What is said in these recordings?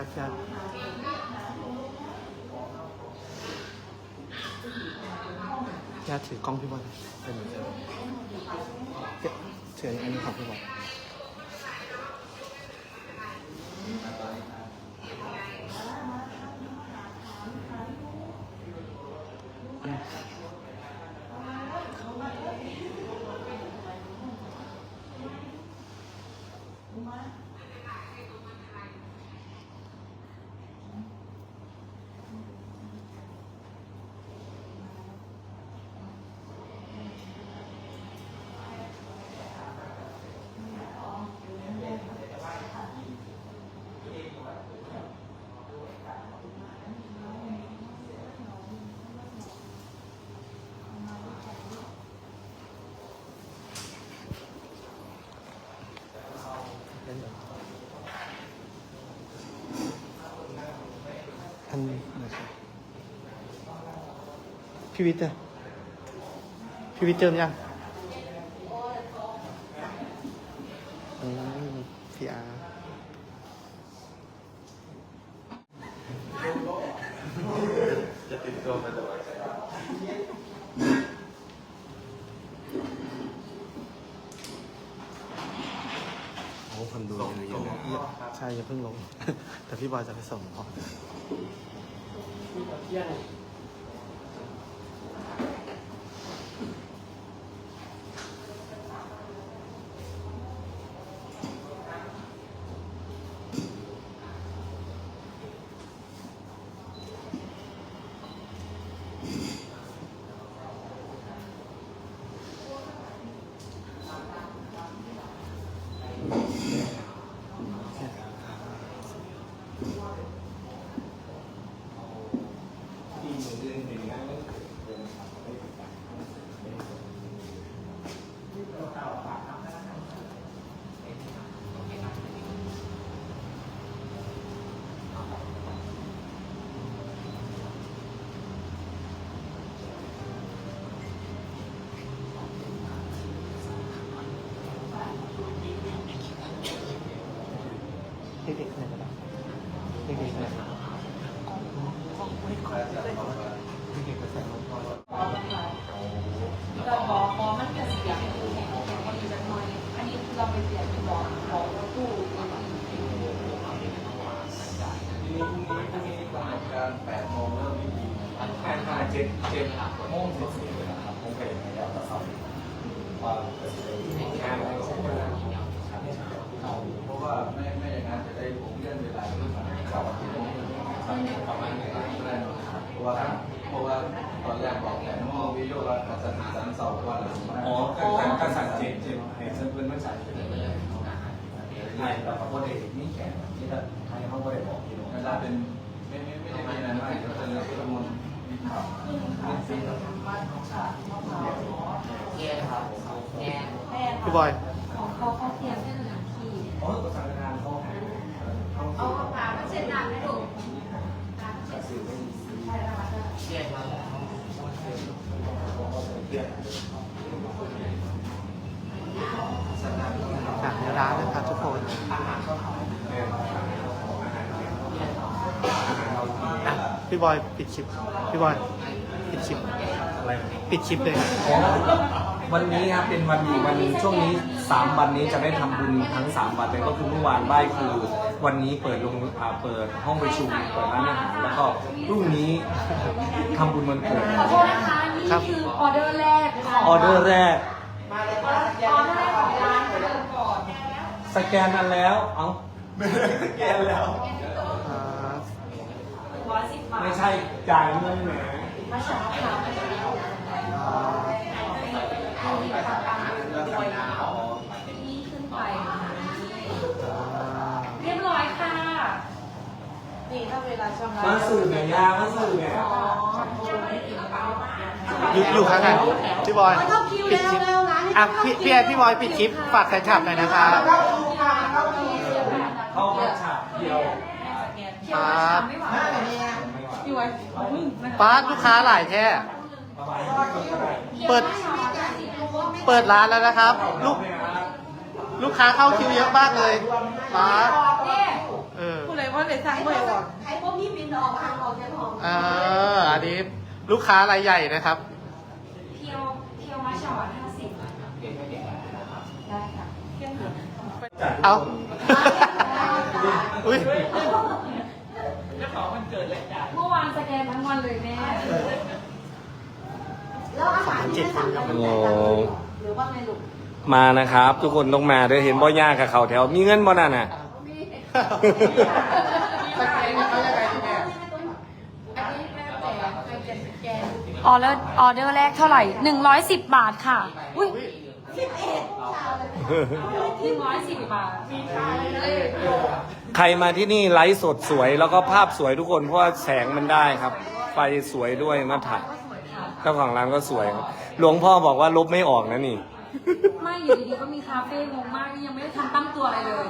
นะครัดจะถือกล้องพี่บอลเป็นเหมือนเดิมเถืออันนี้ของพี่บอล อันนะครับ พี่วิทย์อะพี่วิทย์เจอมยังอืมพี่อาร์โอ้คนดูเยอะเยอะใช่อย่าเพิ่งลง แต่พี่บอยจะไปส่งพอ เด็กๆไหนกันบ้างเด็กๆไหนกันเด็กๆก็ใส่รองเท้า เราบอกพอมันจะเสียงแข็งแข็งพอดีจังหน่อย อันนี้เราไปเปลี่ยนเป็นบอกบอกรถตู้ทีนี้พรุ่งนี้พรุ่งนี้กำหนดการ8โมงเริ่มพิธีแค่ห้าเจ็ดเจ็ดโมงสิบสี่เลยนะครับผมเคยเห็นแล้วแต่ซ้ำว่าจะเป็นงานอะไรก็ไม่ได้เพราะว่าไม่ไม่อย่างนั้นจะได้ผมเลื่อนเวลาขึ้นมาครับประมาณนี้เพราะว่าเพราะว่าตอนแรกบอกแต่โมวิโยรัตน์กับสันสันเสาร์วันหลังอ๋อการการสั่งเจ็ดเจ็ดให้เพื่อนไม่ใส่ ไล่แบบว่าเด็กนี่แขนที่ถ้าให้เขาไม่ได้บอกพี่น้องถ้าเป็นไม่ไม่ไม่ได้มีอะไรมากก็จะเลือกข้อมูลมีข่าวมีสิ่งพี่บอยของเขาเขาเตรียมเป็นหนังที่อ๋อสานงานเขาเขาเอาปากมาเช็ดน้ำให้ดูปากเช็ดใช่แล้วค่ะ จากในร้านนะครับทุกคนอะพี่บอยปิดคลิปพี่บอยปิดคลิปอะไรปิดคลิปเลยครับอ๋อวันนี้ครับเป็นวันดีวันช่วงนี้สามวันนี้จะได้ทำบุญทั้งสามวันเลยก็คือเมื่อวานไหว้คือวันนี้เปิดลงอ่าเปิดห้องประชุมเปิดร้านอาหารแล้วก็พรุ่งนี้ทำบุญวันเกิดขอโทษนะคะนี่คือออเดอร์แรกของออเดอร์แรกออเดอร์แรก สแกนอันแล้ว เอ้าไม่ได้สแกนแล้ว ร้อยสิบบาทไม่ใช่จ่ายเงินแหมมาสาวขาวไปแล้วนี่ขึ้นไปเรียบร้อยค่ะ นี่ถ้าเวลาชำระมาสื่อแหมยามาสื่อแหมอยู่อยู่ข้างกันพี่บอย เข้าคิวปิดแล้ควลิปแล้วร้านอะพี่พี่แอนพี่บอยปิดคลิปฝากแฟนคลับหน่อยนะคะ บ ครับไม่ไหวป้าดลูกค้าหลายแท้ประมาณนี้ก็ได้เปิด เปิดร้านแล้วนะครับ ลูก ลูกค้าเข้าคิวเยอะมากเลยป้าดเออผู้ใดว่าเลยสั่งบ่อยก่อนใครพวกพี่บินออกทางออกจากห้องเออ อันนี้ลูกค้ารายใหญ่นะครับ เพียวเพียวมาชอตห้าสิบได้ค่ะเอา อุ้ยเมื่อวาน สแกนทั้งวันเลยแม่แล้วอาหารที่ได้สั่งกันมันแตกต่างกันหรือว่าไงลูกมานะครับ ทุกคนต้องมาด้วยเห็นบ่ยากกับเขาแถวมีเงินบ่นั่นน่ะสแกนเขายังไงพี่แม่ออเดอร์ออเดอร์แรกเท่าไหร่หนึ่งร้อยสิบบาทค่ะ อุ้ยสิบเอ็ด หนึ่งร้อยสิบบาทใครมาที่นี่ไลฟ์สดสวยแล้วก็ภาพสวยทุกคนเพราะว่าแสงมันได้ครับ ไฟสวยด้วยมาถ่ายเจ้าของร้านก็สวยครับ หลวงพ่อบอกว่าลบไม่ออกนะนี่ ไม่อยู่ดีๆก็มีคาเฟ่งงมากนี่ยังไม่ได้ทันตั้งตัวอะไรเลย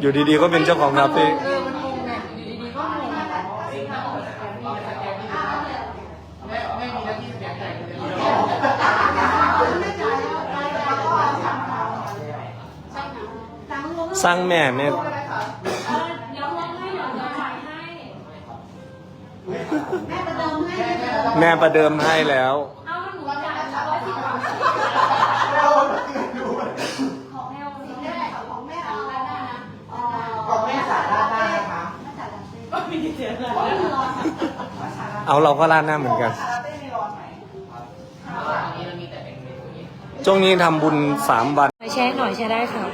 อยู่ดีๆก็เป็นเจ้าของคาเฟ่ เออมันงงไงอยู่ดีๆก็งง สร้างแม่เนี่ย เออเดี๋ยวลงให้เดี๋ยวจะจ่ายให้แม่ประเดิมให้แม่ประเดิมแม่ประเดิมให้แล้วเอาหนูจ่ายร้อยสิบบาทของแมวสิแม่ของแม่เอาแล้วนะของแม่สาราได้ค่ะแม่สาราได้ไม่มีเสียงเลยเอาเราก็ร้านหน้าเหมือนกัน ช่วงนี้ทำบุญสามวันแชร์หน่อยแชร์ได้ค่ะ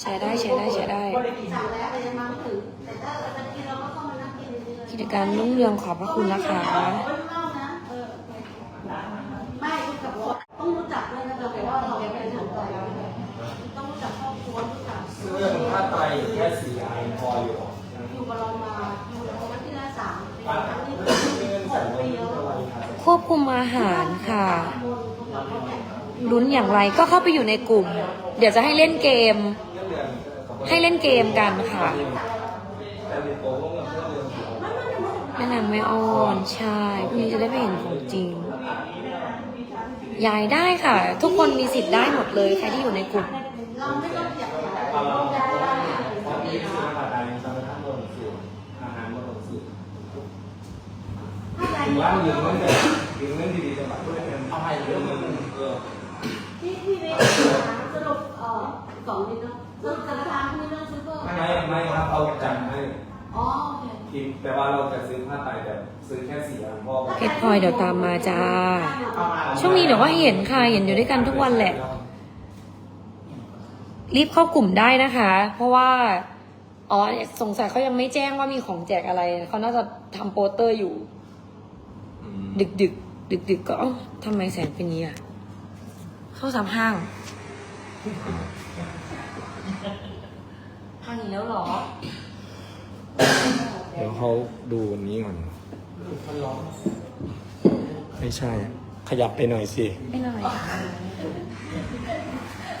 แชร์ได้แชร์ได้แชร์ได้ สั่งแล้วแต่ยังมาไม่ถึงแต่ถ้าเราจะกินเราก็ต้องมานั่งกินเรื่อยๆกิจการรุ่งเรืองขอบพระคุณนะคะ ไม่รู้จักคนต้องรู้จักด้วยนะแต่ว่าเราเป็นถึงก่อนต้องรู้จักครอบครัวรู้จักเรื่องผ้าไตรแค่สี่อันพออยู่อยู่กับเรามาอยู่กับเรามาที่ละสามปีครั้งนี้หกปีแล้วควบคุมอาหารค่ะลุ้นอย่างไรก็เข้าไปอยู่ในกลุ่ม เดี๋ยวจะให้เล่นเกม ให้เล่นเกมกันค่ะแม่นางไม่อ่อนใช่พรุ่งนี้จะได้ไปเห็นของจริงยายได้ค่ะ ทุกคนมีสิทธิ์ได้หมดเลยใครที่อยู่ในกลุ่มเราไม่ต้องอยากถ้าใจร้านยืนนั่นแต่ยืนนั่ นดีๆจะแบบด้วยกันเอาให้เรื่องนึงเออที่ที่นี่สรุปเอ่อสองนิดเนาะสรุปราคาที่นี่เรื่องซื้อก็ไม่ไม่ครับเอาจังให้อ๋อโอเคทีมแต่ว่าเราจะซื้อผ้าไตรแบบซื้อแค่สี่อันพอเพชรพลอยเดี๋ยวตามมาจ้าช่วงนี้เดี๋ยวก็เห็นค่ะเห็นอยู่ด้วยกันทุกวันแหละ รีบเข้ากลุ่มได้นะคะ เพราะว่า อ๋อสงสัยเขายังไม่แจ้งว่ามีของแจกอะไร เขาน่าจะทำโปสเตอร์อยู่ดึกดึกดึกดึกๆก็เอ้าทำไมแสงเป็นอย่างนี้อะ เข้าสามห้าง ห้างอีกแล้วเหรอ เดี๋ยวเขาดูวันนี้ก่อน ไม่ใช่ ขยับไปหน่อยสิ ไม่หน่อย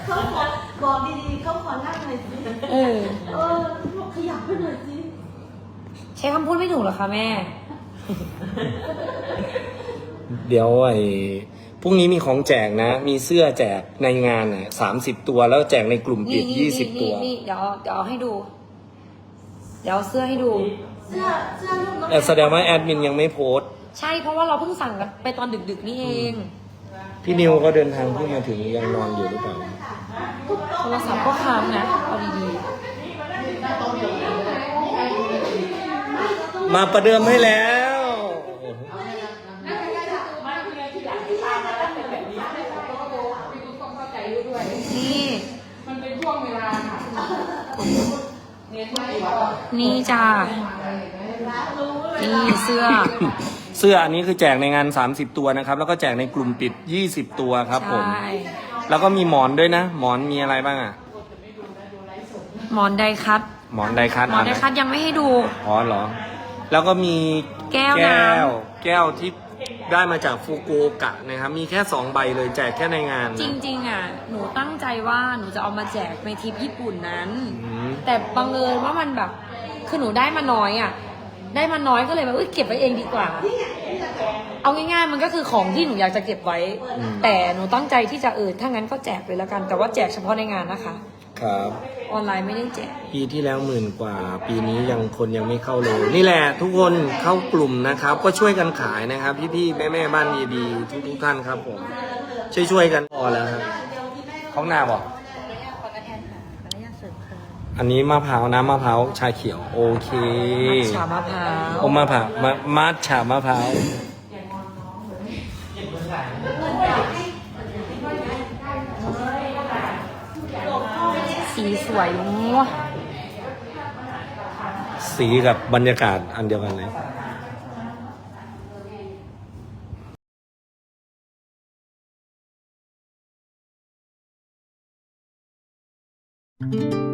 เขาขอบอกดีๆ เขาขอนั่งหน่อยสิเออ เออบอกขยับไปหน่อยสิ ใช้คำพูดไม่ถูกเหรอคะแม่ เดี๋ยวไอ้ พรุ่งนี้มีของแจกนะ มีเสื้อแจกในงานอะสามสิบตัวแล้วแจกในกลุ่มปินี่ดนี่ยี่สิบนี่ตัว นี่เดี๋ยวเดี๋ยวเอาให้ดู เดี๋ยวเอาเสื้อให้ดู เสื้อเสื้อลูกน้องแต่แสดงว่าแอดมินยังไม่โพสต์ใช่เพราะว่าเราเพิ่งสั่งกันไปตอนดึกๆนี่เอง พี่นิวก็เดินทางเพิ่งมาถึงยังนอนอยู่หรือเปล่า โทรศัพท์ก็ค้างนะเอาดีมาประเดิมให้แล้ว ๆนี่มันเป็นช่วงเวลาค่ะ นี่จ้านี่เสื้อ เสื้ออันนี้คือแจกในงาน 30 ตัวนะครับ แล้วก็แจกในกลุ่มปิด 20 ตัวครับผม ใช่ แล้วก็มีหมอนด้วยนะ หมอนมีอะไรบ้างอะ หมอนไดคัตหมอนไดคัตหมอนไดคัตยังไม่ให้ดู อ๋อเหรอ แล้วก็มีแก้วน้ำ แก้วแก้วที่ ได้มาจากฟุกุโอกะนะครับ มีแค่สองใบเลยแจกแค่ในงานจนะ ริงๆอะ หนูตั้งใจว่าหนูจะเอามาแจกในทริปญี่ปุ่นนั้น อืม แต่บังเอิญว่ามันแบบ คือหนูได้มาน้อยอะ ได้มาน้อยก็เลยแบบเอ้ยเก็บไว้เองดีกว่า เอาง่ายๆมันก็คือของที่หนูอยากจะเก็บไว้ แต่หนูตั้งใจที่จะเออถ้างั้นก็แจกเลยแล้วกัน แต่ว่าแจกเฉพาะในงานนะคะ ครับ ออนไลน์ไม่ได้แจก ปีที่แล้วหมื่นกว่า ปีนี้ยังคนยังไม่เข้าเลย นี่แหละทุกคนเข้ากลุ่มนะครับ ก็ช่วยกันขายนะครับ พี่ๆแม่ๆบ้านดีๆทุกทุกๆท่านครับผม ช่วยๆกันพอแล้วครับเขาหน้าบอกอันนี้มะพร้าวน้ำมะพร้าวชาเขียว โอเคฉามะพร้าว โอมะพร้าวมะมัดฉามะพร้าว สีสวยมั่วสีกับบรรยากาศอันเดียวกันเลยเ